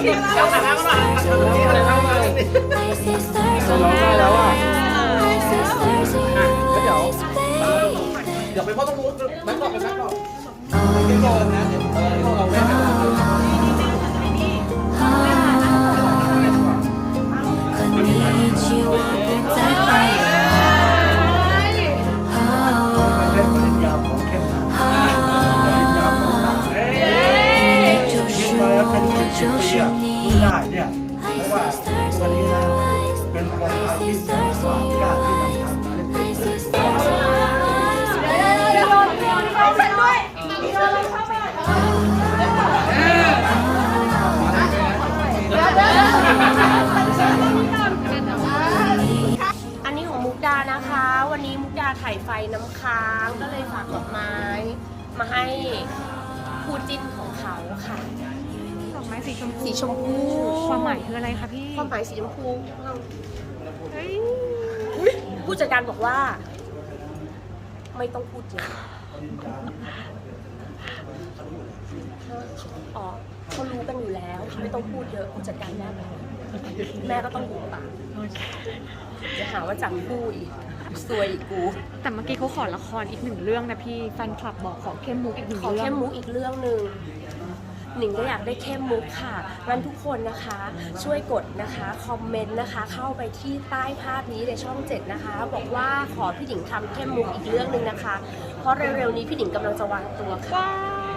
เอาหน้ามาที่อะเดี๋ยวเดี๋ยวเดี๋ยวไปพ่อต้องรู้แบ็คบอนไปแบ็คบอกพี่โดนนะเดี๋ยว นคนไทยที่แสนกว่ากล้าที่จะทำอะไรเป็นอันนี้ของมุกดานะคะ วันนี้มุกดาถ่ายไฟน้ำค้างก็เลยฝากดอกไม้ มาให้คู่จิ้นของเขาค่ะ ไม้สีชมพูสีชมพู ความหมายคืออะไรคะพี่ความหมายสีชมพูเฮ้ยผู้จัดการบอกว่า ไม่ต้องพูดเยอะอ๋อเขารู้กันอยู่แล้ว ไม่ต้องพูดเยอะผู้จัดการแม่บอกแม่ก็ต้องหูปากจะหาว่าจังพูดอีกซวยอีกกู แต่เมื่อกี้เขาขอละครอีกหนึ่งเรื่องนะพี่แฟนคลับบอกขอเข้มมุกอีกหนึ่งขอเรื่อเข้งมมุกอีกเรื่องหนึ่ง หนิงก็อยากได้เข้มมุกค่ะงั้นทุกคนนะคะช่วยกดนะคะคอมเมนต์นะคะ เข้าไปที่ใต้ภาพนี้ในช่อง7นะคะ บอกว่าขอพี่หนิงทำเข้มมุกอีกเรื่องหนึ่งนะคะ เพราะเร็วๆนี้พี่หนิงกำลังจะวางตัวค่ะ